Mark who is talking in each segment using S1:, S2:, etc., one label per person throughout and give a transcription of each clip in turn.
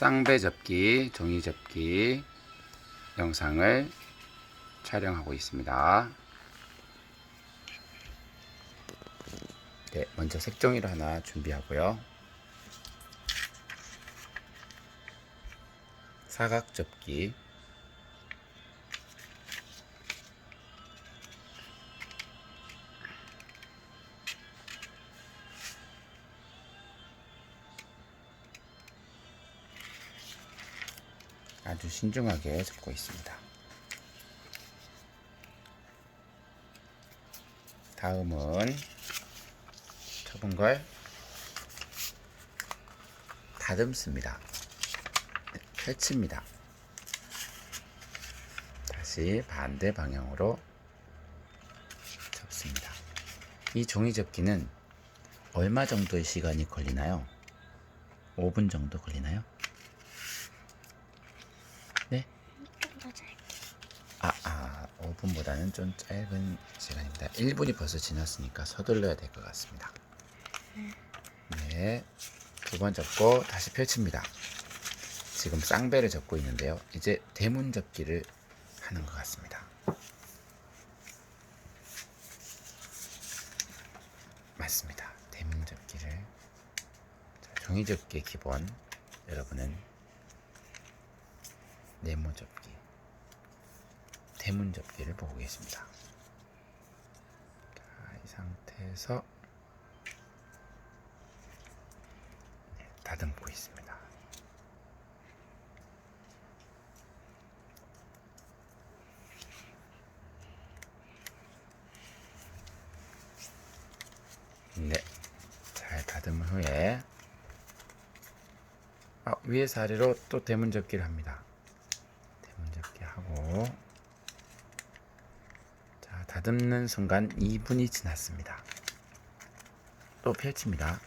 S1: 쌍배 접기, 종이 접기 영상을 촬영하고 있습니다. 네, 먼저 색종이를 하나 준비하고요. 사각 접기, 아주 신중하게 접고 있습니다. 다음은 접은 걸 다듬습니다. 네, 펼칩니다. 다시 반대 방향으로 접습니다. 이 종이 접기는 얼마 정도의 시간이 걸리나요? 5분 정도 걸리나요? 네?
S2: 좀 더 짧게.
S1: 아, 아, 5분보다는 좀 짧은 시간입니다. 1분이 벌써 지났으니까 서둘러야 될 것 같습니다. 네. 두 번 접고 다시 펼칩니다. 지금 쌍배를 접고 있는데요. 이제 대문 접기를 하는 것 같습니다. 맞습니다. 대문 접기를. 자, 종이 접기의 기본. 여러분은 네모 접기. 대문 접기를 보고 계십니다. 자, 이 상태에서 네, 다듬고 있습니다. 네, 잘 다듬은 후에 아, 위에서 아래로 또 대문 접기를 합니다. 대문 접기 하고 자, 다듬는 순간 2분이 지났습니다. 또 펼칩니다.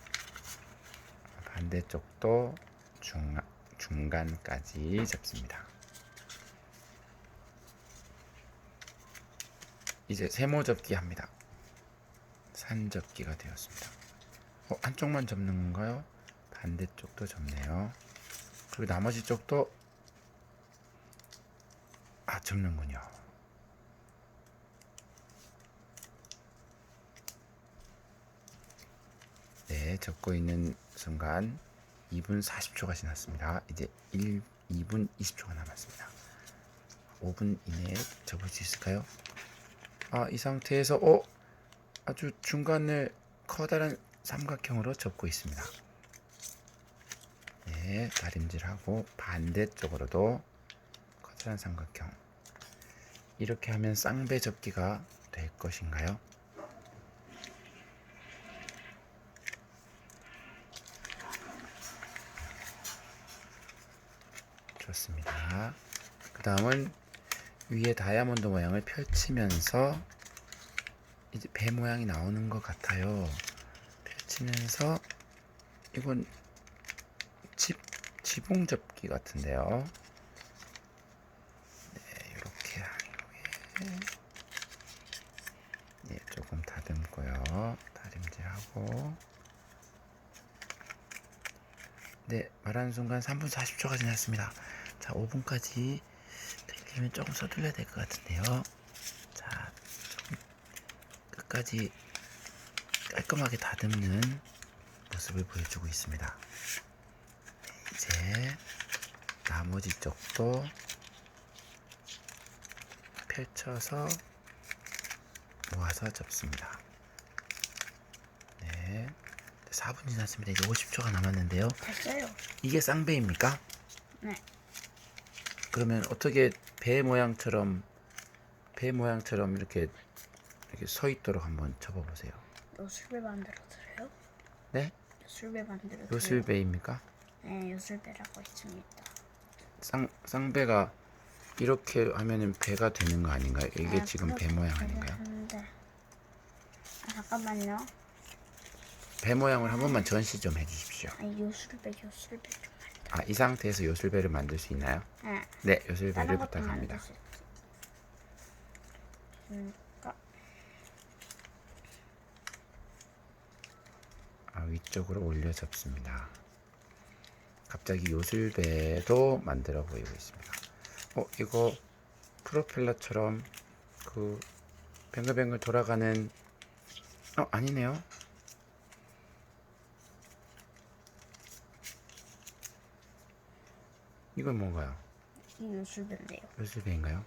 S1: 반대쪽도 중, 중간까지 접습니다. 이제 세모 접기 합니다. 산 접기가 되었습니다. 어, 한쪽만 접는 건가요? 반대쪽도 접네요. 그리고 나머지 쪽도 아 접는군요. 네, 접고 있는 순간 2분 40초가 지났습니다. 이제 1, 2분 20초가 남았습니다. 5분 이내에 접을 수 있을까요? 아, 이 상태에서 어, 아주 중간을 커다란 삼각형으로 접고 있습니다. 네, 다림질하고 반대쪽으로도 커다란 삼각형. 이렇게 하면 쌍배 접기가 될 것인가요? 좋습니다. 그 다음은 위에 다이아몬드 모양을 펼치면서 이제 배 모양이 나오는 것 같아요. 펼치면서 이건 지, 지붕 접기 같은데요. 네, 이렇게 한 후에 네, 조금 다듬고요. 다림질하고 네, 말하는 순간 3분 40초가 지났습니다. 자, 5분까지 되려면 조금 서둘러야 될 것 같은데요. 자, 끝까지 깔끔하게 다듬는 모습을 보여주고 있습니다. 이제 나머지 쪽도 펼쳐서 모아서 접습니다. 네. 4분 지났습니다. 이제 50초가 남았는데요.
S2: 됐어요.
S1: 이게 쌍배입니까?
S2: 네.
S1: 그러면 어떻게 배 모양처럼 배 모양처럼 이렇게 이렇게 서 있도록 한번 접어 보세요.
S2: 요술배 만들어 드려요?
S1: 네?
S2: 요술배 만들어 드려요?
S1: 요술배입니까?
S2: 네, 요술배라고 있습니다.
S1: 쌍 쌍배가 이렇게 하면은 배가 되는 거 아닌가요? 이게
S2: 아,
S1: 지금 배 모양 아닌가요?
S2: 하는데. 아, 잠깐만요.
S1: 배 모양을 한 번만 전시 좀 해주십시오.
S2: 아니, 요술배, 요술배 좀 만들.
S1: 아, 이 상태에서 요술배를 만들 수 있나요?
S2: 네.
S1: 네, 요술배를
S2: 다른 것도
S1: 부탁합니다.
S2: 만들 수 있지. 그러니까
S1: 아, 위쪽으로 올려 접습니다. 갑자기 요술배도 만들어 보이고 있습니다. 어, 이거 프로펠러처럼 그 뱅글뱅글 돌아가는 어, 아니네요. 이건 뭔가요?
S2: 이 요술배인데요.
S1: 요술배인가요?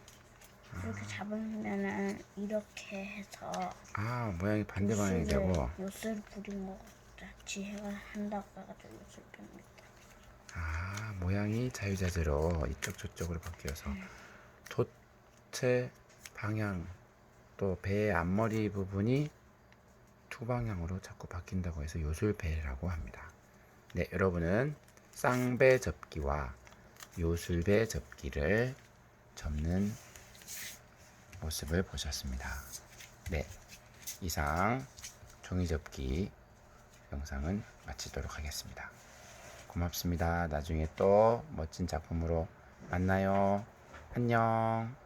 S2: 이렇게 잡으면은 이렇게 해서
S1: 아, 모양이 반대 방향이 되고
S2: 요술 부린 것 같이 해가 한다고 해가지고 요술배입니다.
S1: 아, 모양이 자유자재로 이쪽 저쪽으로 바뀌어서 돛의 방향 또 배의 앞머리 부분이 두 방향으로 자꾸 바뀐다고 해서 요술배라고 합니다. 네, 여러분은 쌍배 접기와 요술배 접기를 접는 모습을 보셨습니다. 네, 이상 종이 접기 영상은 마치도록 하겠습니다. 고맙습니다. 나중에 또 멋진 작품으로 만나요. 안녕.